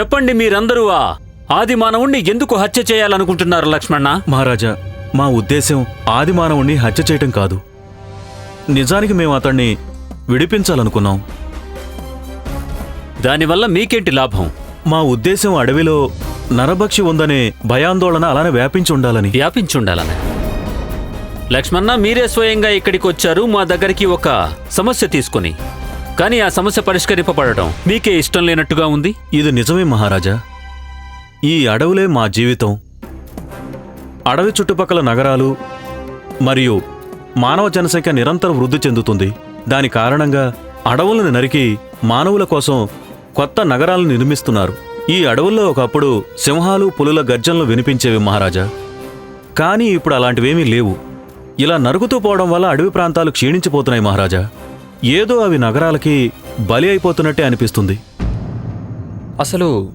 చెప్పండి మీరందరూ ఆది మానవుణ్ణి ఎందుకు హత్య చేయాలనుకుంటున్నారు లక్ష్మణ? మహారాజా మా ఉద్దేశం ఆది మానవుణ్ణి హత్య చేయటం కాదు. నిజానికి మేము అతన్ని విడిపించాలనుకున్నాం. దానివల్ల మీకేంటి లాభం? మా ఉద్దేశం అడవిలో నరభక్షి ఉందనే భయాందోళన అలానే వ్యాపించి ఉండాలని. వ్యాపించుండాలని లక్ష్మణ మీరే స్వయంగా ఇక్కడికి వచ్చారు మా దగ్గరికి ఒక సమస్య తీసుకొని. కానీ ఆ సమస్య పరిష్కరింపబడటం మీకే ఇష్టం లేనట్టుగా ఉంది. ఇది నిజమే మహారాజా. ఈ అడవులే మా జీవితం. అడవి చుట్టుపక్కల నగరాలు మరియు మానవ జనసంఖ్య నిరంతరం వృద్ధి చెందుతుంది. దాని కారణంగా అడవులను నరికి మానవుల కోసం కొత్త నగరాలను నిర్మిస్తున్నారు. ఈ అడవుల్లో ఒకప్పుడు సింహాలు పులుల గర్జనలు వినిపించేవి మహారాజా. కానీ ఇప్పుడు అలాంటివేమీ లేవు. ఇలా నరుకుతూ పోవడం వల్ల అడవి ప్రాంతాలు క్షీణించిపోతున్నాయి మహారాజా. ఏదో అవి నగరాలకి బలి అయిపోతున్నట్టే అనిపిస్తుంది. అసలు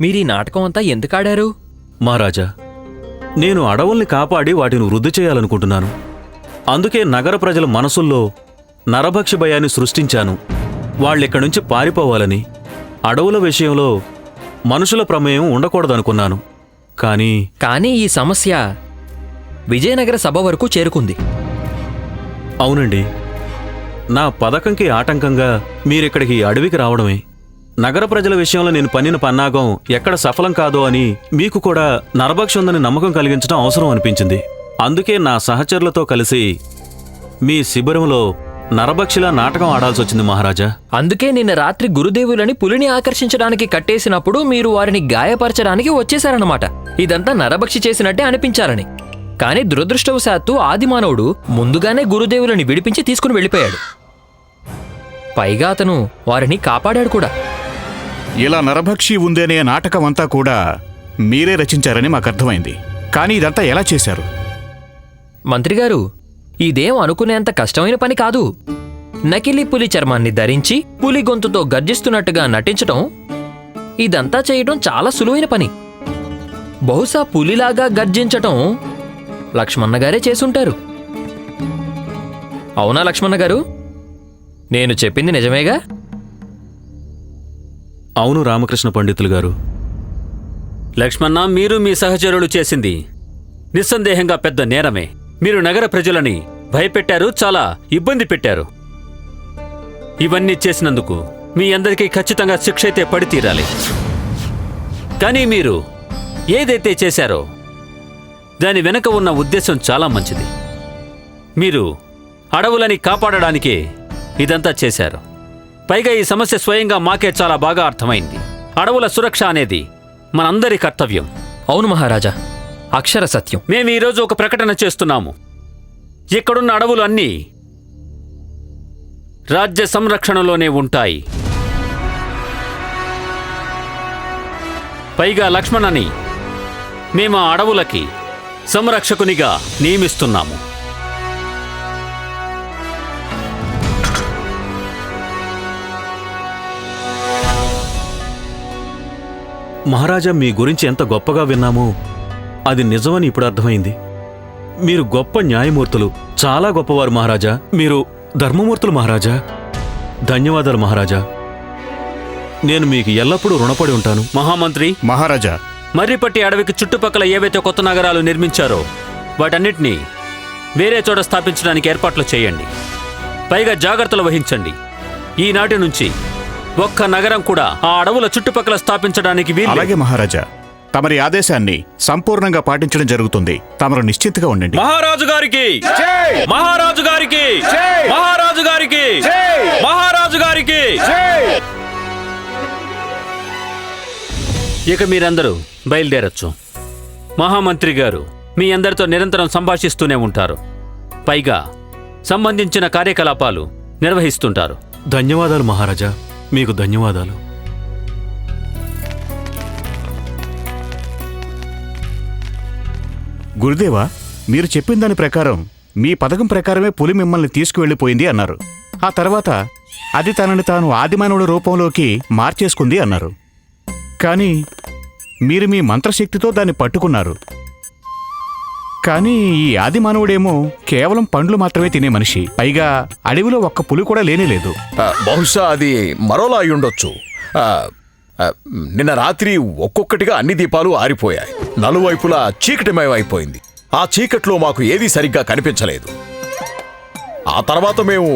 మీరీ నాటకం అంతా ఎందుకు ఆడారు? మహారాజా నేను అడవుల్ని కాపాడి వాటిని వృద్ధి చేయాలనుకుంటున్నాను. అందుకే నగర ప్రజల మనసుల్లో నరభక్షి భయాన్ని సృష్టించాను. వాళ్ళిక్కడి నుంచి పారిపోవాలని అడవుల విషయంలో మనుషుల ప్రమేయం ఉండకూడదనుకున్నాను. కానీ కానీ ఈ సమస్య విజయనగర సభ వరకు చేరుకుంది. అవునండి. నా పథకంకి ఆటంకంగా మీరిక్కడికి అడవికి రావడమే. నగర ప్రజల విషయంలో నేను పన్నిన పన్నాగం ఎక్కడ సఫలం కాదో అని మీకు కూడా నరభక్ష ఉందని నమ్మకం కలిగించడం అవసరం అనిపించింది. అందుకే నా సహచరులతో కలిసి మీ శిబిరంలో నరభక్షిలా నాటకం ఆడాల్సి వచ్చింది మహారాజా. అందుకే నిన్న రాత్రి గురుదేవులని పులిని ఆకర్షించడానికి కట్టేసినప్పుడు మీరు వారిని గాయపరచడానికి వచ్చేశారన్నమాట. ఇదంతా నరభక్షి చేసినట్టే అనిపించాలని. కానీ దురదృష్టవశాత్తు ఆదిమానవుడు ముందుగానే గురుదేవులని విడిపించి తీసుకుని వెళ్ళిపోయాడు. పైగా అతను వారిని కాపాడాడు కూడా. ఇలా నరభక్షి ఉందనే నాటకం అంతా కూడా మీరే రచించారని మాకు అర్థమైంది కానీ ఇదంతా ఎలా చేశారు? మంత్రిగారు ఇదేం అనుకునేంత కష్టమైన పని కాదు. నకిలీ పులి చర్మాన్ని ధరించి పులి గొంతుతో గర్జిస్తున్నట్టుగా నటించటం ఇదంతా చేయడం చాలా సులువైన పని. బహుశా పులిలాగా గర్జించటం లక్ష్మణ గారే చేసుంటారు. అవునా లక్ష్మణ గారు? నేను చెప్పింది నిజమేగా? అవును రామకృష్ణ పండితులు గారు. లక్ష్మణ మీరు మీ సహచరులు చేసింది నిస్సందేహంగా పెద్ద నేరమే. మీరు నగర ప్రజలని భయపెట్టారు చాలా ఇబ్బంది పెట్టారు. ఇవన్నీ చేసినందుకు మీ అందరికీ ఖచ్చితంగా శిక్ష అయితే పడి తీరాలి. కానీ మీరు ఏదైతే చేశారో దాని వెనుక ఉన్న ఉద్దేశం చాలా మంచిది. మీరు అడవులని కాపాడడానికే ఇదంతా చేశారు. పైగా ఈ సమస్య స్వయంగా మాకే చాలా బాగా అర్థమైంది. అడవుల సురక్ష అనేది మనందరి కర్తవ్యం. అవును మహారాజా. అక్షర సత్యం. మేము ఈరోజు ఒక ప్రకటన చేస్తున్నాము. ఇక్కడున్న అడవులు అన్నీ రాజ్య సంరక్షణలోనే ఉంటాయి. పైగా లక్ష్మణని మేము ఆ అడవులకి సంరక్షకునిగా నియమిస్తున్నాము. మహారాజా మీ గురించి ఎంత గొప్పగా విన్నామో అది నిజమని ఇప్పుడు అర్థమైంది. మీరు గొప్ప న్యాయమూర్తులు చాలా గొప్పవారు మహారాజా. మీరు ధర్మమూర్తులు మహారాజా. ధన్యవాదాలు మహారాజా. నేను మీకు ఎల్లప్పుడూ రుణపడి ఉంటాను. మహామంత్రి. మహారాజా మర్రిపట్టి అడవికి చుట్టుపక్కల ఏవైతే కొత్త నగరాలు నిర్మించారో వాటన్నిటినీ వేరే చోట స్థాపించడానికి ఏర్పాట్లు చేయండి. పైగా జాగ్రత్తలు వహించండి. ఈనాటి నుంచి ఒక్క నగరం కూడా ఆ అడవుల చుట్టుపక్కల స్థాపించడానికి వీలు అలాగే మహారాజా తమరి ఆదేశాన్ని సంపూర్ణంగా పాటించడం జరుగుతుంది. తమరు నిశ్చింతగా ఉండండి. మహారాజు గారికి! మహారాజు గారికి! మహారాజు గారికి! మహారాజు గారికి! ఇక మీరందరూ బయలుదేరచ్చు. మహామంత్రి గారు మీ అందరితో నిరంతరం సంభాషిస్తూనే ఉంటారు. పైగా సంబంధించిన కార్యకలాపాలు నిర్వహిస్తుంటారు. ధన్యవాదాలు మహారాజా. మీకు ధన్యవాదాలు. గురుదేవా మీరు చెప్పిన దాని ప్రకారం మీ పథకం ప్రకారమే పులి మిమ్మల్ని తీసుకువెళ్ళిపోయింది అన్నారు. ఆ తర్వాత అది తనని తాను ఆదిమానవుడి రూపంలోకి మార్చేసుకుంది అన్నారు. కానీ మీరు మీ మంత్రశక్తితో దాన్ని పట్టుకున్నారు. కానీ ఈ ఆదిమానవుడేమో కేవలం పండ్లు మాత్రమే తినే మనిషి. పైగా అడవిలో ఒక్క పులి కూడా లేనేలేదు లేదు. బహుశా అది మరోలా అయ్యుండొచ్చు. నిన్న రాత్రి ఒక్కొక్కటిగా అన్ని దీపాలు ఆరిపోయాయి. నలువైపులా చీకటిమయమైపోయింది ఆ చీకట్లో మాకు ఏదీ సరిగ్గా కనిపించలేదు. ఆ తర్వాత మేము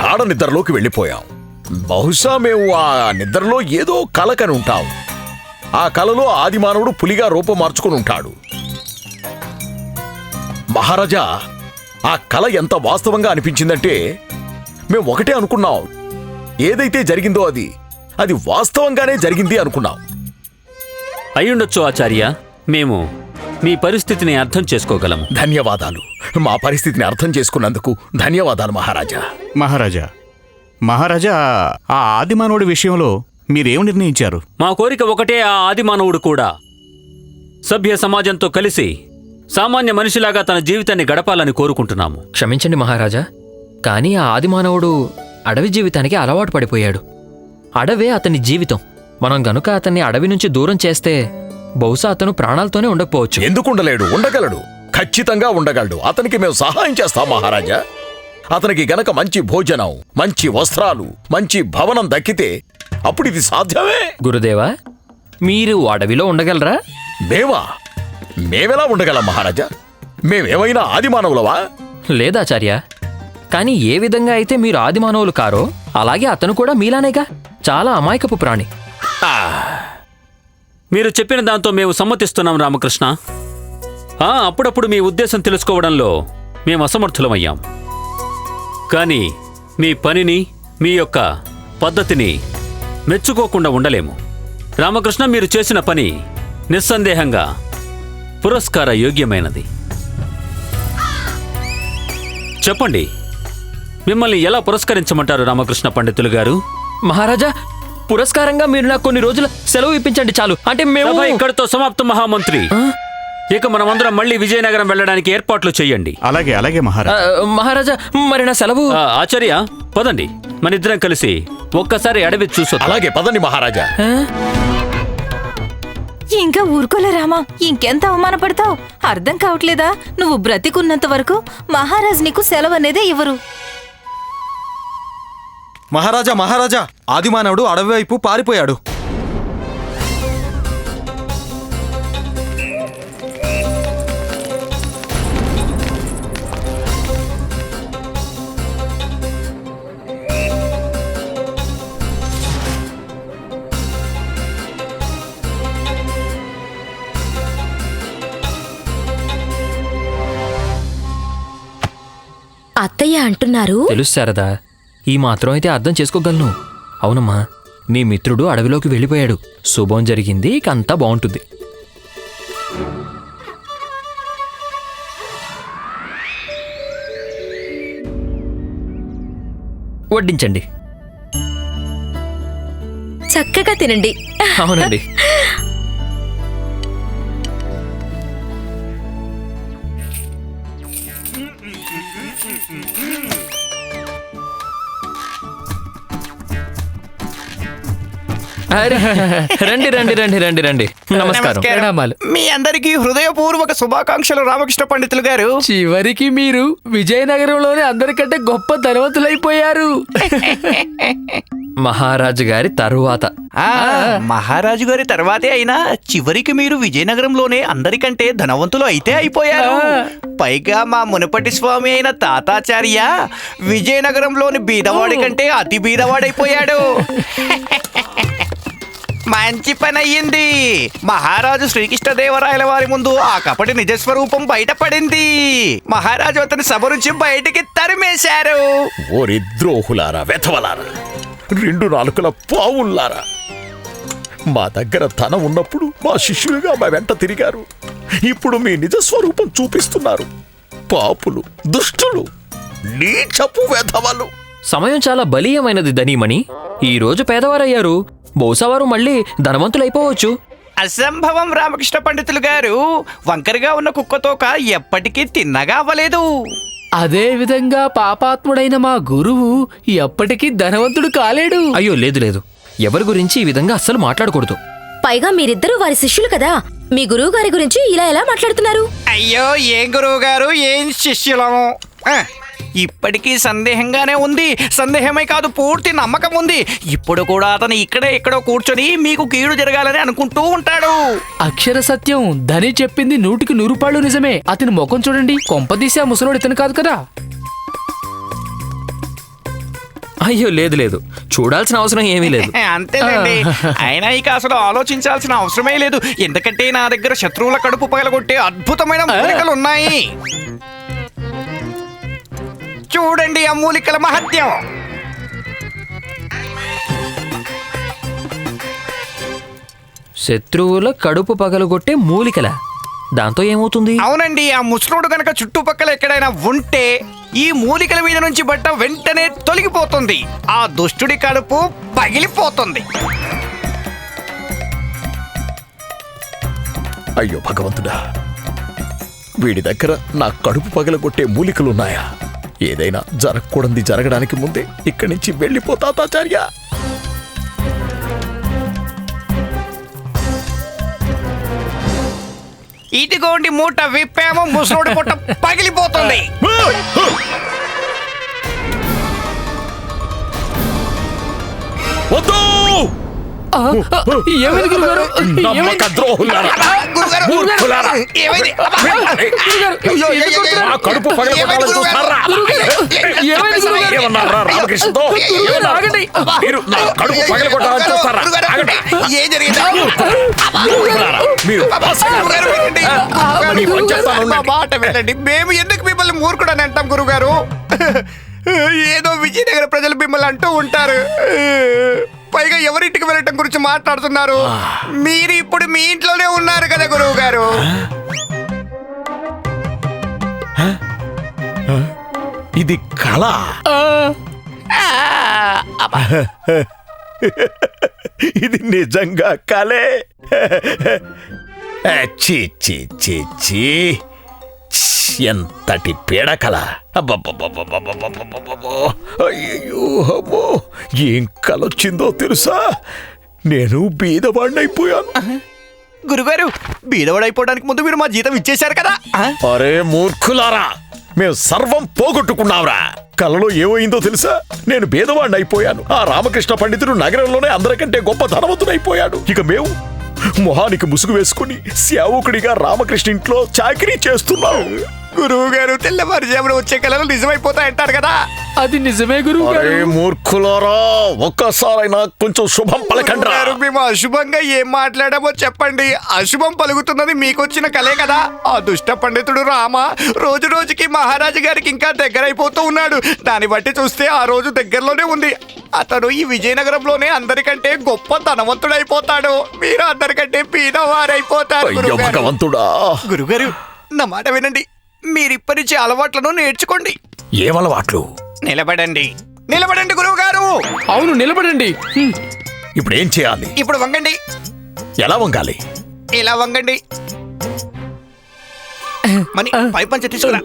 గాఢ నిద్రలోకి వెళ్ళిపోయాం. బహుశా మేము ఆ నిద్రలో ఏదో కలకని ఉంటాం. ఆ కలలో ఆదిమానవుడు పులిగా రూపం మార్చుకుని ఉంటాడు. మహారాజా ఆ కల ఎంత వాస్తవంగా అనిపించిందంటే మేము ఒకటే అనుకున్నాం. ఏదైతే జరిగిందో అది అది వాస్తవంగానే జరిగింది అనుకున్నాం. అయ్యుండొచ్చు ఆచార్య మేము మీ పరిస్థితిని అర్థం చేసుకోగలం. ధన్యవాదాలు. మా పరిస్థితిని అర్థం చేసుకున్నందుకు ధన్యవాదాలు మహారాజా. మహారాజా మహారాజా ఆ ఆదిమానవుడి విషయంలో మీరేం నిర్ణయించారు? మా కోరిక ఒకటే ఆ ఆదిమానవుడు కూడా. సభ్య సమాజంతో కలిసి సామాన్య మనిషిలాగా తన జీవితాన్ని గడపాలని కోరుకుంటున్నాము. క్షమించండి మహారాజా కానీ ఆ ఆదిమానవుడు అడవి జీవితానికి అలవాటు పడిపోయాడు. అడవే అతని జీవితం. మనం గనుక అతన్ని అడవి నుంచి దూరం చేస్తే బహుశా అతను ప్రాణాలతోనే ఉండకపోవచ్చు. ఎందుకు ఉండలేడు ఉండగలడు. ఖచ్చితంగా ఉండగలడు. అతనికి మేము సహాయం చేస్తాం మహారాజా. అతనికి గనక మంచి భోజనం మంచి వస్త్రాలు మంచి భవనం దక్కితే అప్పుడు ఇది సాధ్యమే. గురుదేవా మీరు అడవిలో ఉండగలరా? మేమా? మేమెలా ఉండగలం మహారాజా? మేమేమైనా ఆదిమానవులవా? లేదాచార్య కానీ ఏ విధంగా అయితే మీరు ఆదిమానవులు కారో అలాగే అతను కూడా మీలానేగా చాలా అమాయకపు ప్రాణి. మీరు చెప్పిన దాంతో మేము సమ్మతిస్తున్నాం రామకృష్ణ. ఆ, అప్పుడప్పుడు మీ ఉద్దేశం తెలుసుకోవడంలో మేము అసమర్థులమయ్యాం కానీ మీ పనిని మీ యొక్క పద్ధతిని మెచ్చుకోకుండా ఉండలేము. రామకృష్ణ మీరు చేసిన పని నిస్సందేహంగా పురస్కార యోగ్యమైనది. చెప్పండి మిమ్మల్ని ఎలా పురస్కరించమంటారు రామకృష్ణ పండితులు గారు? మహారాజా పురస్కారంగా మీరు నాకు కొన్ని రోజుల సెలవు ఇప్పించండి చాలు. అంటే మేము ఇక్కడితో సమాప్తం మహామంత్రి. ఇక మనమందరం మళ్ళీ విజయనగరం వెళ్ళడానికి ఏర్పాట్లు చేయండి. అలాగే అలాగే మహారాజా. మహారాజా మరి నా సెలవు? ఆ, ఆచార్య పదండి. మనిద్దరం కలిసి ఒక్కసారి అడవి చూసొద్దాం. అలాగే పదండి మహారాజా? ఇంకా ఊరుకోలే రామా ఇంకెంత అవమానపడతావు? అర్థం కావట్లేదా? నువ్వు బ్రతికున్నంత వరకు మహారాజ్ నీకు సెలవు అనేదే ఇవ్వరు. మహారాజా మహారాజా ఆదిమానవుడు అడవి వైపు పారిపోయాడు. అత్తయ్య అంటున్నారు. తెలుసు శారదా ఈ మాత్రం అయితే అర్థం చేసుకోగలను. అవునమ్మా నీ మిత్రుడు అడవిలోకి వెళ్ళిపోయాడు. శుభం జరిగింది ఇక అంతా బాగుంటుంది. వడ్డించండి. చక్కగా తినండి. అవునండి. అరే, రండి రండి రండి రండి రండి. నమస్కారం. ప్రణామాలు. మీ అందరికీ హృదయపూర్వక శుభాకాంక్షలు రామకృష్ణ పండితులు గారు. చివరికి మీరు విజయనగరంలోనే అందరికంటే గొప్ప ధనవంతులైపోయారు. మహారాజు గారి తరువాత. ఆ, మహారాజు గారి తర్వాతే అయినా చివరికి మీరు విజయనగరంలోనే అందరికంటే ధనవంతులు అయితే అయిపోయారు. పైగా మా మునుపటి స్వామి అయిన తాతాచార్య విజయనగరంలోని బీదవాడి కంటే అతి బీదవాడైపోయాడు. మంచి పని అయ్యింది మహారాజు శ్రీకృష్ణదేవరాయల వారి ముందు ఆ కపటి నిజస్వరూపం బయటపడింది. మహారాజు అతని సభ నుంచి బయటికి తరిమేశారు. ఓరి ద్రోహులారా వెధవలారా రెండు నాలుకల పావుల్లారా. మా దగ్గర ధనం ఉన్నప్పుడు మా శిష్యులుగా మా వెంట తిరిగారు. ఇప్పుడు మీ నిజ స్వరూపం చూపిస్తున్నారు. పాపులు దుష్టులు నీచపు వెధవలు. సమయం చాలా బలీయమైనది ధనీమణి. ఈ రోజు పేదవారయ్యారు. బహుశా వారు మళ్ళీ ధనవంతులైపోవచ్చు. అసంభవం రామకృష్ణ పండితులు గారు వంకరగా ఉన్న కుక్కతోక ఎప్పటికీ తిన్నగా అవ్వలేదు. అదే విధంగా పాపాత్ముడైన మా గురువు ఎప్పటికీ ధనవంతుడు కాలేడు. అయ్యో లేదు లేదు. ఎవరి గురించి ఈ విధంగా అస్సలు మాట్లాడకూడదు. పైగా మీరిద్దరూ వారి శిష్యులు కదా. మీ గురువు గారి గురించి ఇలా ఎలా మాట్లాడుతున్నారు? అయ్యో ఏం గురువు గారు? ఏం శిష్యులము? ఆ, ఇప్పటికీ సందేహంగానే ఉంది. సందేహమే కాదు పూర్తి నమ్మకం ఉంది. ఇప్పుడు కూడా అతను ఇక్కడే ఎక్కడో కూర్చొని మీకు కీడు జరగాలని అనుకుంటూ ఉంటాడు. అక్షర సత్యం. ధని చెప్పింది నూటికి నూరు పాళ్ళు నిజమే. అతని ముఖం చూడండి. కొంపదీసి ఆ ముసలోడు ఇతను కాదు కదా? అయ్యో లేదు లేదు. చూడాల్సిన అవసరం ఏమీ లేదు. అంతేనండి. అయినా ఇక అసలు ఆలోచించాల్సిన అవసరమే లేదు. ఎందుకంటే నా దగ్గర శత్రువుల కడుపు పగలగొట్టే అద్భుతమైన మూలికలు ఉన్నాయి చూడండి ఆ మూలికల మహత్యం. శత్రువుల కడుపు పగలగొట్టే మూలికల. దాంతో ఏమవుతుంది? అవునండి ఆ ముసలోడు గనక చుట్టుపక్కల ఎక్కడైనా ఉంటే ఈ మూలికల మీద నుంచి బట్ట వెంటనే తొలగిపోతుంది. ఆ దుష్టుడి కడుపు పగిలిపోతుంది. అయ్యో భగవంతుడా వీడి దగ్గర నా కడుపు పగలగొట్టే మూలికలున్నాయా? ఏదైనా జరగకూడదు జరగడానికి ముందే ఇక్కడి నుంచి వెళ్ళిపోతా తాచార్య ఇదిగోండి మూట విప్పామో ముసలోడి పుట్ట పగిలిపోతుంది. వద్దు! ఏమైంది గురుగారు? నమ్మక? ద్రోహులారా? మూర్ఖులారా? నా కడుపు పగలగొట్టాలని చూస్తారా? ఏమన్నారా? రామకృష్ణతో. మీరు నా కడుపు పగలగొట్టాలని చూస్తారా ఆగండి. ఏం జరిగింది? మూర్ఖులారా, మీరు. మీ. మాట వినండి. మేము ఎందుకు మిమ్మల్ని మూర్ఖుడని అంటాం గురుగారు? ఏదో విజయనగర ప్రజలు మిమ్మల్ని అంటూ ఉంటారు. పైగా ఎవరింటికి వెళ్ళటం గురించి మాట్లాడుతున్నారు? మీరు ఇప్పుడు మీ ఇంట్లోనే ఉన్నారు కదా గురువు గారు ఇది కళ. ఇది నిజంగా కలే చి చి చి చి ఎంతటి పీడకల. అయ్యో అమ్మో ఏం కలొచ్చిందో తెలుసా నేను బీదవాడినైపోయాను. గురుగారు బీదవాడైపోవడానికి ముందు మీరు మా జీతం ఇచ్చేశారు కదా అరే మూర్ఖులారా మేము సర్వం పోగొట్టుకున్నావురా కలలో ఏమైందో తెలుసా నేను భేదవాడిని అయిపోయాను. ఆ రామకృష్ణ పండితుడు నగరంలోనే అందరికంటే గొప్ప ధనవంతుడైపోయాడు. ఇక మేము మొహానికి ముసుగు వేసుకుని సేవకుడిగా రామకృష్ణ ఇంట్లో చాకరీ చేస్తున్నాం. గురువు గారు తెల్లవారుజామున వచ్చే కళలు నిజమైపోతాయంటారు కదా. అది నిజమే గురువు అరే గారు మూర్ఖులారా ఒక్కసారైనా కొంచెం శుభం పలకండ్రా. గారు మేము అశుభంగా ఏం మాట్లాడామో చెప్పండి. అశుభం పలుకుతున్నది మీకొచ్చిన కలే కదా. ఆ దుష్ట పండితుడు రామ రోజు రోజుకి మహారాజు గారికి ఇంకా దగ్గరైపోతూ ఉన్నాడు. దాన్ని బట్టి చూస్తే ఆ రోజు దగ్గరలోనే ఉంది. అతను ఈ విజయనగరంలోనే అందరికంటే గొప్ప ధనవంతుడైపోతాడు. మీరు అందరికంటే పీదవారైపోతారు అయ్యో గురువుగారు. భగవంతుడా. గురుగారు నా మాట వినండి. మీరిప్పటి నుంచి అలవాట్లను నేర్చుకోండి. ఏమలవాట్లు నిలబడండి. నిలబడండి గురువు గారు అవును నిలబడండి. ఇప్పుడు ఏం చేయాలి? ఇప్పుడు వంగండి. ఎలా వంగాలి? ఇలా వంగండి. మని పై పంచ తీసుకురా.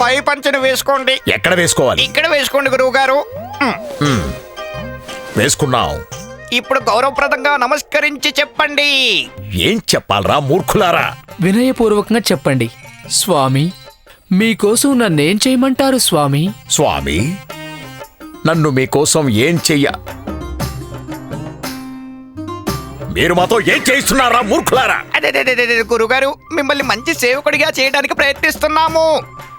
పై పంచను వేసుకోండి. ఎక్కడ వేసుకోవాలి? ఇక్కడ వేసుకోండి గురువు గారు వేసుకున్నాం. ఇప్పుడు గౌరవప్రదంగా నమస్కరించి చెప్పండి. ఏం చెప్పాలరా మూర్ఖులారా? వినయపూర్వకంగా చెప్పండి. స్వామి మీకోసం నన్నేం చేయమంటారు స్వామి? స్వామి నన్ను మీకోసం ఏం చెయ్య మీరు మాతో ఏం చేయిస్తున్నారా మూర్ఖులారా అదే గురుగారు మిమ్మల్ని మంచి సేవకుడిగా చేయడానికి ప్రయత్నిస్తున్నాము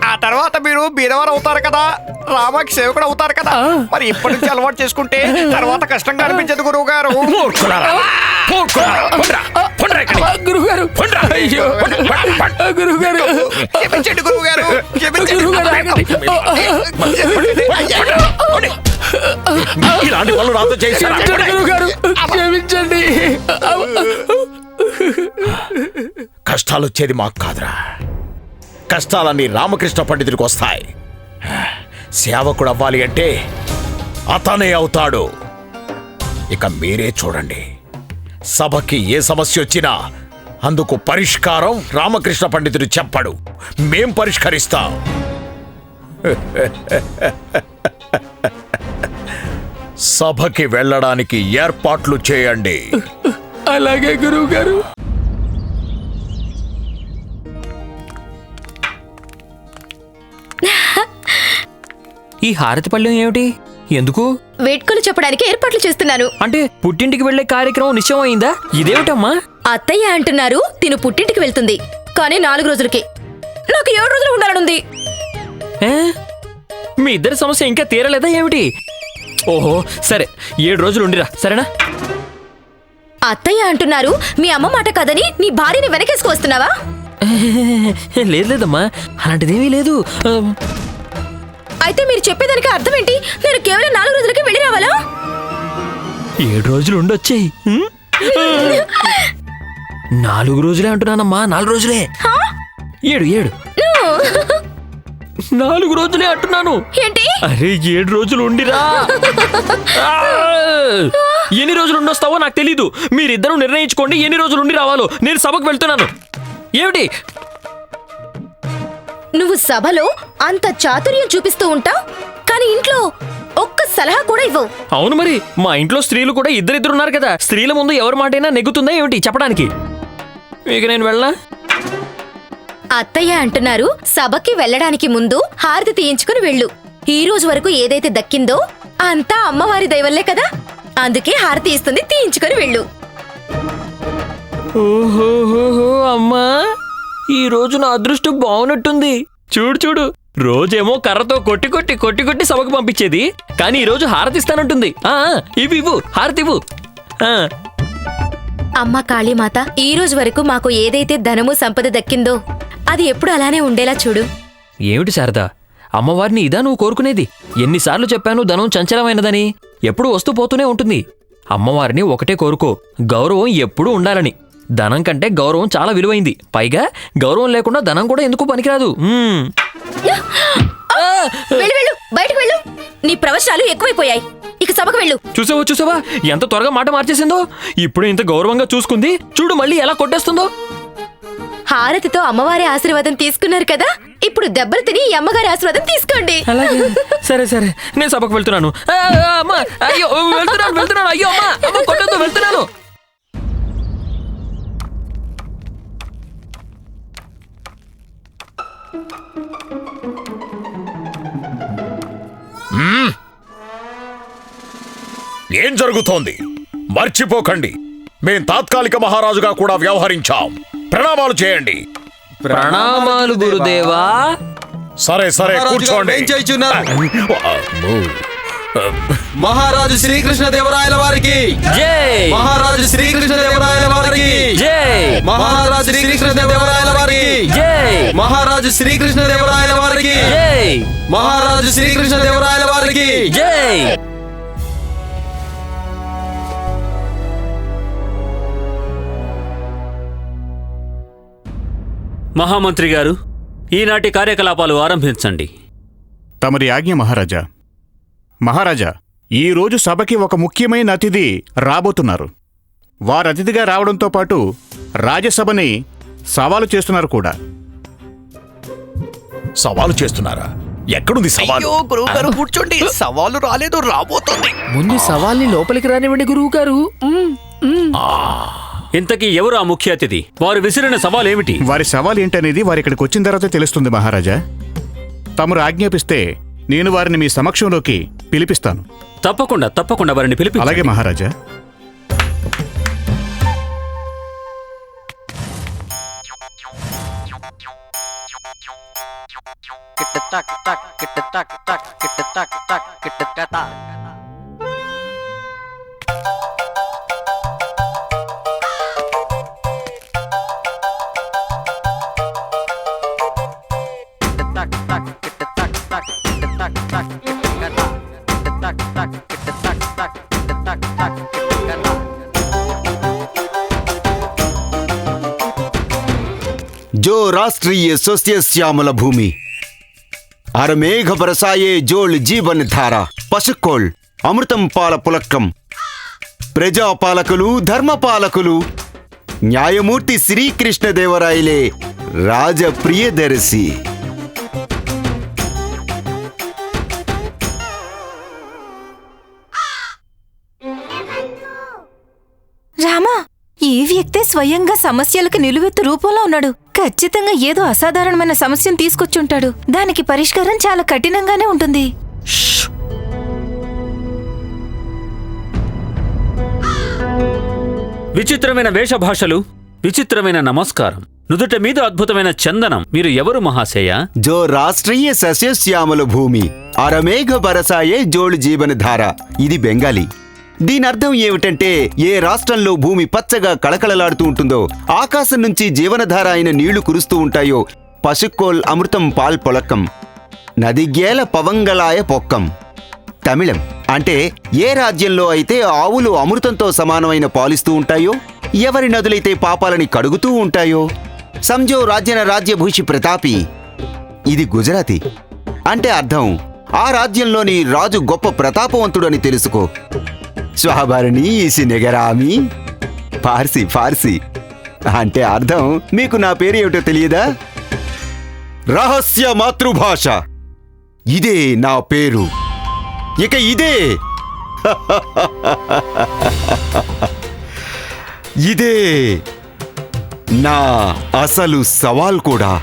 ఆ తర్వాత మీరు బీదవారు అవుతారు కదా రామాకి సేవకుడు అవుతారు కదా మరి ఇప్పటి నుంచి అలవాటు చేసుకుంటే తర్వాత కష్టంగా అనిపించదు గురువు గారు మూర్ఖులారా మూర్ఖులారా పొండ్రా, పొండ్రా ఇక్కడికి. ఆ, గురువుగారు పొండ్రా. అయ్యో పొండ్రా, పొండ్రా, పొండ్రా. ఆ, గురువుగారు క్షమించండి గురువు గారు గురువుగారు ఆగండి. ఇలాంటి వాళ్ళు నాతో గురువుగారు క్షమించండి. కష్టాలు వచ్చేది మాకు కాదురా. కష్టాలన్నీ రామకృష్ణ పండితుడికి వస్తాయి. సేవకుడు అవ్వాలి అంటే అతనే అవుతాడు. ఇక మీరే చూడండి. సభకి ఏ సమస్య వచ్చినా అందుకు పరిష్కారం రామకృష్ణ పండితుడు చెప్పడు. మేం పరిష్కరిస్తాం. సభకి వెళ్ళడానికి ఏర్పాట్లు చేయండి. అలాగే గురువు గారు ఈ హారతి పళ్ళెం ఏమిటి? ఎందుకు? వేడుకలు చెప్పడానికి ఏర్పాట్లు చేస్తున్నాను. అంటే పుట్టింటికి వెళ్ళే కార్యక్రమం నిశ్చయమైందా? ఇదేమిటమ్మా? అత్తయ్య అంటున్నారు తిను పుట్టింటికి వెళ్తుంది. కానీ నాలుగు రోజులకి. నాకు ఏడు రోజులు ఉండాలనుంది. మీ ఇద్దరి సమస్య ఇంకా తీరలేదా ఏమిటి? ఓహో సరే. ఏడు రోజులు ఉండిరా సరేనా? అత్తయ్య అంటున్నారు మీ అమ్మ మాట కాదని నీ భార్యని వెనకేసుకు వస్తున్నావా లేదు లేదమ్మా. అలాంటిదేమీ లేదు. అయితే మీరు చెప్పేదానికి అర్థం ఏంటి నేను కేవలం నాలుగు రోజులకి వెళ్ళి రావాలా? ఏడు రోజులు ఉండొచ్చాయి. నాలుగు రోజులే అంటున్నానమ్మా నాలుగు రోజులే. ఏడు ఏడు. నాలుగు రోజులే అంటున్నాను. ఏంటి? అరే ఏడు రోజులు ఉండిరా! ఎన్ని రోజులు ఉండొస్తావో నాకు తెలీదు. మీరిద్దరూ నిర్ణయించుకోండి ఎన్ని రోజులు ఉండి రావాలో. నేను సభకు వెళ్తున్నాను. ఏమిటి? నువ్వు సభలో అంత చాతుర్యం చూపిస్తూ ఉంటావు కానీ ఇంట్లో ఒక్క సలహా కూడా ఇవ్వవు. అవును మరి మా ఇంట్లో స్త్రీలు కూడా ఇద్దరిద్దరు ఉన్నారు కదా. స్త్రీల ముందు ఎవరి మాటైనా నెగ్గుతుందా ఏమిటి? చెప్పడానికి. ఇక నేను వెళ్ళా అత్తయ్య అంటున్నారు సభకి వెళ్ళడానికి ముందు హారతి తీయించుకుని వెళ్ళు. ఈ రోజు వరకు ఏదైతే దక్కిందో అంతా అమ్మవారి దయవల్లే కదా? అందుకే హారతి ఇస్తుంది తీయించుకుని వెళ్ళు. ఓహోహోహో అమ్మా! ఈ రోజు నా అదృష్టం బాగున్నట్టుంది. చూడు చూడు. రోజేమో కర్రతో కొట్టి కొట్టి కొట్టి కొట్టి సభకు పంపించేది. కానీ ఈ రోజు హారతిస్తానంటుంది ఆ, ఆ, ఇవ్వు ఇవ్వు. హారతి ఇవ్వు. ఆ, అమ్మ కాళీమాత ఈ రోజు వరకు మాకు ఏదైతే ధనము సంపద దక్కిందో అది ఎప్పుడు అలానే ఉండేలా చూడు. ఏమిటి శారదా? అమ్మవారిని ఇదా నువ్వు కోరుకునేది? ఎన్నిసార్లు చెప్పాను ధనం చంచలమైనదని. ఎప్పుడు వస్తూ పోతూనే ఉంటుంది. అమ్మవారిని ఒకటే కోరుకో గౌరవం ఎప్పుడూ ఉండాలని. ధనం కంటే గౌరవం చాలా విలువైంది. పైగా గౌరవం లేకుండా ధనం కూడా ఎందుకు పనికిరాదు? మ్మ్. వెళ్ళు వెళ్ళు బయటకు వెళ్ళు. నీ ప్రవచనాలు ఎక్కువైపోయాయి. ఇక సభకు వెళ్ళు. చూసావా చూసావా? ఎంత త్వరగా మాట మార్చేసిందో? ఇప్పుడు ఇంత గౌరవంగా చూసుకుంది. చూడు మళ్ళీ ఎలా కొట్టేస్తుందో. హారతితో అమ్మవారి ఆశీర్వాదం తీసుకున్నారు కదా? ఇప్పుడు దెబ్బలు తిని ఈ అమ్మగారి ఆశీర్వాదం తీసుకోండి. అలాగే. సరే సరే. నేను సభకు వెళ్తున్నాను. ఆ, ఆ, అమ్మా. అయ్యో వెళ్తున్నాను వెళ్తున్నాను. అయ్యో అమ్మా. అమ్మ కొట్టద్దు వెళ్తున్నాను. ఏం జరుగుతోంది? మర్చిపోకండి. మేం తాత్కాలిక మహారాజుగా కూడా వ్యవహరించాం. ప్రణామాలు చేయండి. ప్రణామాలు గురుదేవా. సరే సరే కూర్చోండి. మహారాజు శ్రీకృష్ణ దేవరాయల వారికి. జై. మహారాజు శ్రీకృష్ణ దేవరాయల వారికి. జై. మహారాజు శ్రీకృష్ణ దేవరాయల వారికి. జై. మహారాజు శ్రీకృష్ణ దేవరాయల వారికి. జై. మహారాజు శ్రీకృష్ణ దేవరాయల వారికి. జై. మహామంత్రి గారు ఈనాటి కార్యకలాపాలు ఆరంభించండి. తమరి ఆజ్ఞ మహారాజా. మహారాజా ఈ రోజు సభకి ఒక ముఖ్యమైన అతిథి రాబోతున్నారు. వారు అతిథిగా రావడంతో పాటు రాజ్యసభని సవాలు చేస్తున్నారు కూడా. సవాలు చేస్తున్నారా? ఎక్కడుంది సవాలు? అయ్యో గురువు గారు కూర్చోండి సవాలు రాలేదు రాబోతుంది. ముందు సవాల్ని లోపలికి రానివ్వండి గురువు గారు ఇంతకీ ఎవరు ఆ ముఖ్య అతిథి వారు విసిరిన సవాల్ ఏమిటి వారి సవాల్ ఏంటనేది వారి ఇక్కడికి వచ్చిన తర్వాత తెలుస్తుంది మహారాజా తమరు ఆజ్ఞాపిస్తే నేను వారిని మీ సమక్షంలోకి పిలిపిస్తాను తప్పకుండా తప్పకుండా వారిని పిలిపి అలాగే మహారాజా जो राष्ट्रीय स्वस्य श्यामल भूमि हर मेघ बरसाये जोल జీవన్ ధార పశుకోల్ అమృతం పాల పులక్కం ప్రజాపాలకులు ధర్మపాలకులు న్యాయమూర్తి శ్రీకృష్ణదేవరాయలే రాజ స్వయంగా సమస్యలకు నిలువెత్తు రూపంలో ఉన్నాడు. ఖచ్చితంగా ఏదో అసాధారణమైన సమస్యను తీసుకొచ్చుంటాడు. దానికి పరిష్కారం చాలా కఠినంగానే ఉంటుంది. విచిత్రమైన వేషభాషలు విచిత్రమైన నమస్కారం నుదుట మీద అద్భుతమైన చందనం. మీరు ఎవరు మహాశయ? జో రాష్ట్రీయ సస్యశ్యామల భూమి అరమేఘ బరసాయే జోడు జీవనధార. ఇది బెంగాలీ. దీని అర్థం ఏమిటంటే ఏ రాష్ట్రంలో భూమి పచ్చగా కళకళలాడుతూ ఉంటుందో ఆకాశం నుంచి జీవనధార అయిన నీళ్ళు కురుస్తూ ఉంటాయో పశుక్కోల్ అమృతం పాల్ పొలక్కం నదిగేల పవంగళాయ పొక్కం. తమిళం అంటే ఏ రాజ్యంలో అయితే ఆవులు అమృతంతో సమానమైన పాలిస్తూ ఉంటాయో ఎవరి నదులైతే పాపాలని కడుగుతూ ఉంటాయో సంజో రాజ్యన రాజ్యభూషి ప్రతాపి. ఇది గుజరాతీ. అంటే అర్థం ఆ రాజ్యంలోని రాజు గొప్ప ప్రతాపవంతుడని తెలుసుకో. స్వాభరణి ఈసి నెగరామి పార్సి పార్సి. అంటే అర్థం మీకు నా పేరు ఏమిటో తెలియదా? రహస్య మాతృభాష. ఇదే నా పేరు. ఇక ఇదే. ఇదే నా అసలు సవాల్ కూడా.